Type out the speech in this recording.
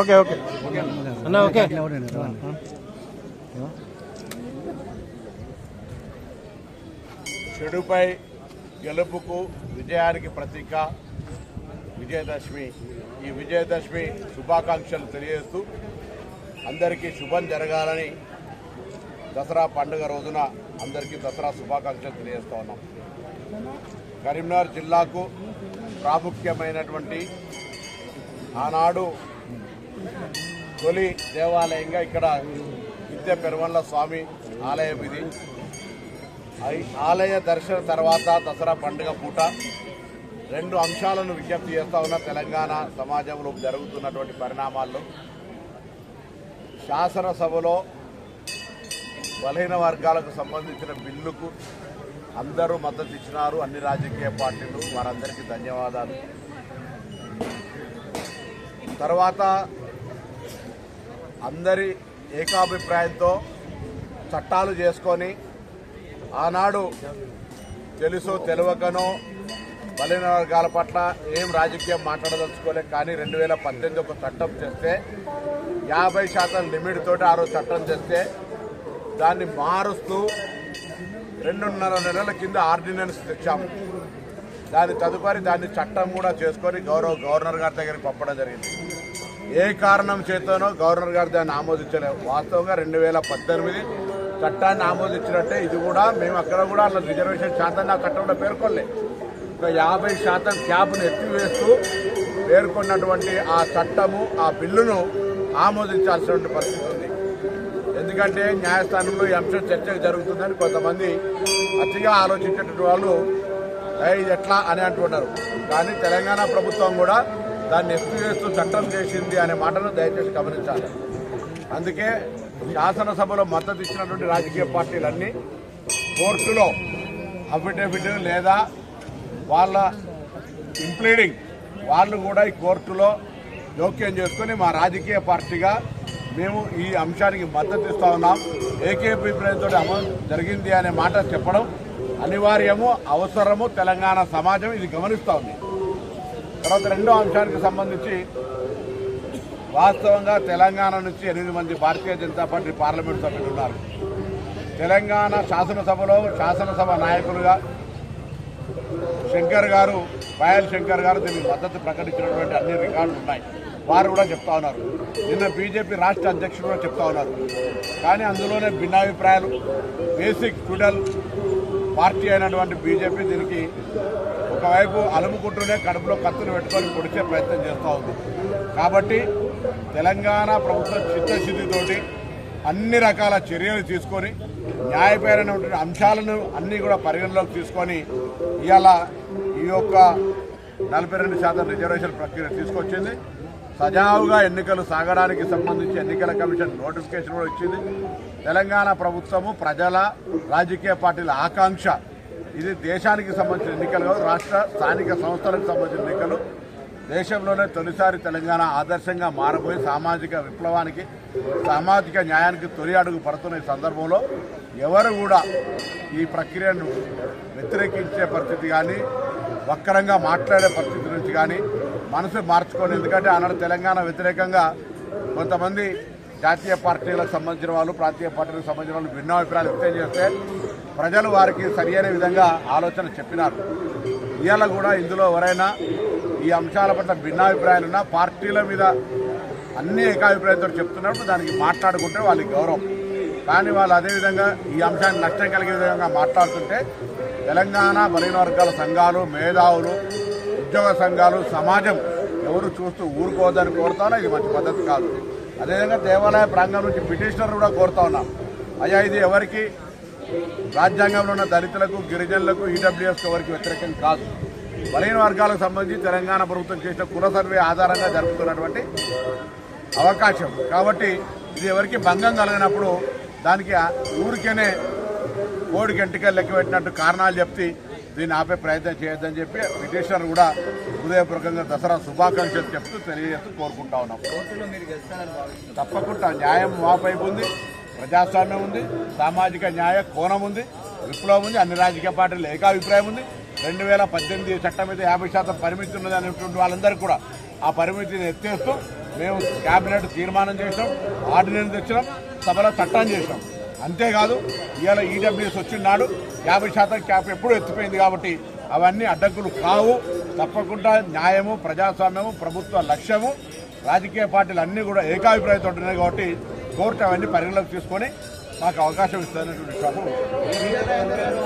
Okay okay అన్న okay చెడుపై గెలుపుకు విజయానికి ప్రతీక విజయదశమి. ఈ విజయదశమి శుభాకాంక్షలు తెలియజేస్తూ అందరికీ శుభం జరగాలని దసరా పండుగ రోజున అందరికీ దసరా శుభాకాంక్షలు తెలియజేస్తా ఉన్నాం. కరీంనగర్ జిల్లాకు ప్రాముఖ్యమైనటువంటి ఆనాడు తొలి దేవాలయంగా ఇక్కడ విద్య పెరుమల్ల స్వామి ఆలయం ఇది. ఐ- ఆలయ దర్శన తర్వాత దసరా పండుగ పూట రెండు అంశాలను విజ్ఞప్తి చేస్తూ ఉన్న. తెలంగాణ సమాజంలో జరుగుతున్నటువంటి పరిణామాల్లో శాసనసభలో బలహీన వర్గాలకు సంబంధించిన బిల్లుకు అందరూ మద్దతు ఇచ్చినారు అన్ని రాజకీయ పార్టీలు. వారందరికీ ధన్యవాదాలు. తర్వాత అందరి ఏకాభిప్రాయంతో చట్టాలు చేసుకొని ఆనాడు తెలుసో తెలియకనో బలిన వర్గాల పట్ల ఏం రాజకీయం మాట్లాడదలుచుకోలే కానీ రెండు వేల పద్దెనిమిది ఒక చట్టం చేస్తే యాభై శాతం లిమిట్ తోటి ఆ రోజు చట్టం చేస్తే దాన్ని మారుస్తూ రెండున్నర నెలల కింద ఆర్డినెన్స్ తెచ్చాము. దాని తదుపరి దాన్ని చట్టం కూడా చేసుకొని గౌరవ గవర్నర్ గారి దగ్గరికి పంపడం జరిగింది. ఏ కారణం చేతనో గవర్నర్ గారు దాన్ని ఆమోదించలేదు. వాస్తవంగా రెండు వేల పద్దెనిమిది చట్టాన్ని ఆమోదించినట్టే ఇది కూడా మేము అక్కడ కూడా అలా రిజర్వేషన్ శాతాన్ని ఆ చట్టంలో పేర్కొనలే. ఒక యాభై శాతం క్యాబ్ను ఎత్తివేస్తూ పేర్కొన్నటువంటి ఆ చట్టము ఆ బిల్లును ఆమోదించాల్సినటువంటి పరిస్థితి ఉంది. ఎందుకంటే న్యాయస్థానంలో ఈ అంశం చర్చకు జరుగుతుందని కొంతమంది అతిగా ఆలోచించేటటువంటి వాళ్ళు ఇది ఎట్లా? అని అంటున్నారు. కానీ తెలంగాణ ప్రభుత్వం కూడా దాన్ని ఎత్తివేస్తూ చట్టం చేసింది అనే మాటను దయచేసి గమనించాలి. అందుకే శాసనసభలో మద్దతు ఇచ్చినటువంటి రాజకీయ పార్టీలన్నీ కోర్టులో అఫిడవిట్ లేదా వాళ్ళ ఇంప్లీడింగ్ వాళ్ళు కూడా ఈ కోర్టులో జోక్యం చేసుకుని మా రాజకీయ పార్టీగా మేము ఈ అంశానికి మద్దతు ఇస్తా ఉన్నాం. ఏకేభిప్రాయంతో అమలు జరిగింది అనే మాట చెప్పడం అనివార్యము అవసరము తెలంగాణ సమాజం ఇది గమనిస్తూ ఉంది. తర్వాత రెండో అంశానికి సంబంధించి వాస్తవంగా తెలంగాణ నుంచి ఎనిమిది మంది భారతీయ జనతా పార్టీ పార్లమెంట్ సభ్యులు ఉన్నారు. తెలంగాణ శాసనసభలో శాసనసభ నాయకులుగా శంకర్ గారు పాయల్ శంకర్ గారు దీనికి మద్దతు ప్రకటించినటువంటి అన్ని రికార్డులు ఉన్నాయి. వారు కూడా చెప్తా ఉన్నారు. నిన్న బీజేపీ రాష్ట్ర అధ్యక్షుడు కూడా చెప్తా ఉన్నారు. కానీ అందులోనే భిన్నాభిప్రాయాలు. బేసిక్ ఫిడల్ పార్టీ అయినటువంటి బీజేపీ దీనికి ఒకవైపు అలుముకుంటూనే కడుపులో కత్తులు పెట్టుకొని పొడిచే ప్రయత్నం చేస్తూ ఉంది. కాబట్టి తెలంగాణ ప్రభుత్వం చిత్తశుద్ధితోటి అన్ని రకాల చర్యలు తీసుకొని న్యాయపరమైనటువంటి అంశాలను అన్నీ కూడా పరిగణలోకి తీసుకొని ఇవాళ ఈ యొక్క నలభై రెండు శాతం రిజర్వేషన్ ప్రక్రియ తీసుకొచ్చింది. సజావుగా ఎన్నికలు సాగడానికి సంబంధించి ఎన్నికల కమిషన్ నోటిఫికేషన్ కూడా వచ్చింది. తెలంగాణ ప్రభుత్వము ప్రజల రాజకీయ పార్టీల ఆకాంక్ష. ఇది దేశానికి సంబంధించిన ఎన్నికలు కాదు రాష్ట్ర స్థానిక సంస్థలకు సంబంధించిన ఎన్నికలు. దేశంలోనే తొలిసారి తెలంగాణ ఆదర్శంగా మారబోయి సామాజిక విప్లవానికి సామాజిక న్యాయానికి తొలి అడుగు పడుతున్న ఈ సందర్భంలో ఎవరు కూడా ఈ ప్రక్రియను వ్యతిరేకించే పరిస్థితి కానీ వక్రంగా మాట్లాడే పరిస్థితి నుంచి కానీ మనసు మార్చుకోండి. ఎందుకంటే ఆనాడు తెలంగాణ వ్యతిరేకంగా కొంతమంది జాతీయ పార్టీలకు సంబంధించిన వాళ్ళు ప్రాంతీయ పార్టీలకు సంబంధించిన వాళ్ళు భిన్నాభిప్రాయాలు వ్యక్తం చేస్తే ప్రజలు వారికి సరియైన విధంగా ఆలోచన చెప్పినారు. ఇవాళ కూడా ఇందులో ఎవరైనా ఈ అంశాల పట్ల భిన్నాభిప్రాయాలున్నా పార్టీల మీద అన్ని ఏకాభిప్రాయంతో చెప్తున్నప్పుడు దానికి మాట్లాడుకుంటే వాళ్ళకి గౌరవం. కానీ వాళ్ళు అదేవిధంగా ఈ అంశాన్ని నష్టం కలిగే విధంగా మాట్లాడుతుంటే తెలంగాణ బలహీన వర్గాల సంఘాలు మేధావులు ఉద్యోగ సంఘాలు సమాజం ఎవరు చూస్తూ ఊరుకోవద్దని కోరుతానో ఇది మంచి పద్ధతి కాదు. అదేవిధంగా దేవాలయ ప్రాంగణం నుంచి పిటిషనర్ కూడా కోరుతా ఉన్నాం. అయ్యా ఇది ఎవరికి? రాజ్యాంగంలో ఉన్న దళితులకు గిరిజనులకు ఈడబ్ల్యూఎస్కి ఎవరికి వ్యతిరేకం కాదు. బలహీన వర్గాలకు సంబంధించి తెలంగాణ ప్రభుత్వం చేసిన కుల సర్వే ఆధారంగా జరుపుతున్నటువంటి అవకాశం. కాబట్టి ఇది ఎవరికి భంగం కలిగినప్పుడు దానికి ఊరికేనే కోడి గంటికలు లెక్క పెట్టినట్టు కారణాలు చెప్తే దీన్ని ఆపే ప్రయత్నం చేయొద్దని చెప్పి పిటిషనర్ కూడా హృదయపూర్వకంగా దసరా శుభాకాంక్షలు చెప్తూ తెలియజేస్తూ కోరుకుంటా ఉన్నాం. తప్పకుండా న్యాయం మా వైపు ఉంది ప్రజాస్వామ్యం ఉంది సామాజిక న్యాయ కోణం ఉంది విప్లవం ఉంది అన్ని రాజకీయ పార్టీలు ఏకాభిప్రాయం ఉంది. రెండు వేల పద్దెనిమిది చట్టం మీద యాభై శాతం పరిమితి ఉన్నది అనేటువంటి వాళ్ళందరికీ కూడా ఆ పరిమితిని ఎత్తేస్తూ మేము కేబినెట్ తీర్మానం చేసాం ఆర్డినెన్స్ తెచ్చినాం సభలో చట్టం చేసాం అంతేకాదు ఇవాళ ఈడబ్ల్యూఎస్ వచ్చినాడు యాభై శాతం క్యాప్ ఎప్పుడూ ఎత్తిపోయింది కాబట్టి అవన్నీ అడ్డంకులు కావు. తప్పకుండా న్యాయము ప్రజాస్వామ్యము ప్రభుత్వ లక్ష్యము రాజకీయ పార్టీలు అన్నీ కూడా ఏకాభిప్రాయంతో ఉంటున్నాయి కాబట్టి కోర్టు అవన్నీ పరిగణలోకి తీసుకొని మాకు అవకాశం ఇస్తుందనేటువంటి విశ్వాసం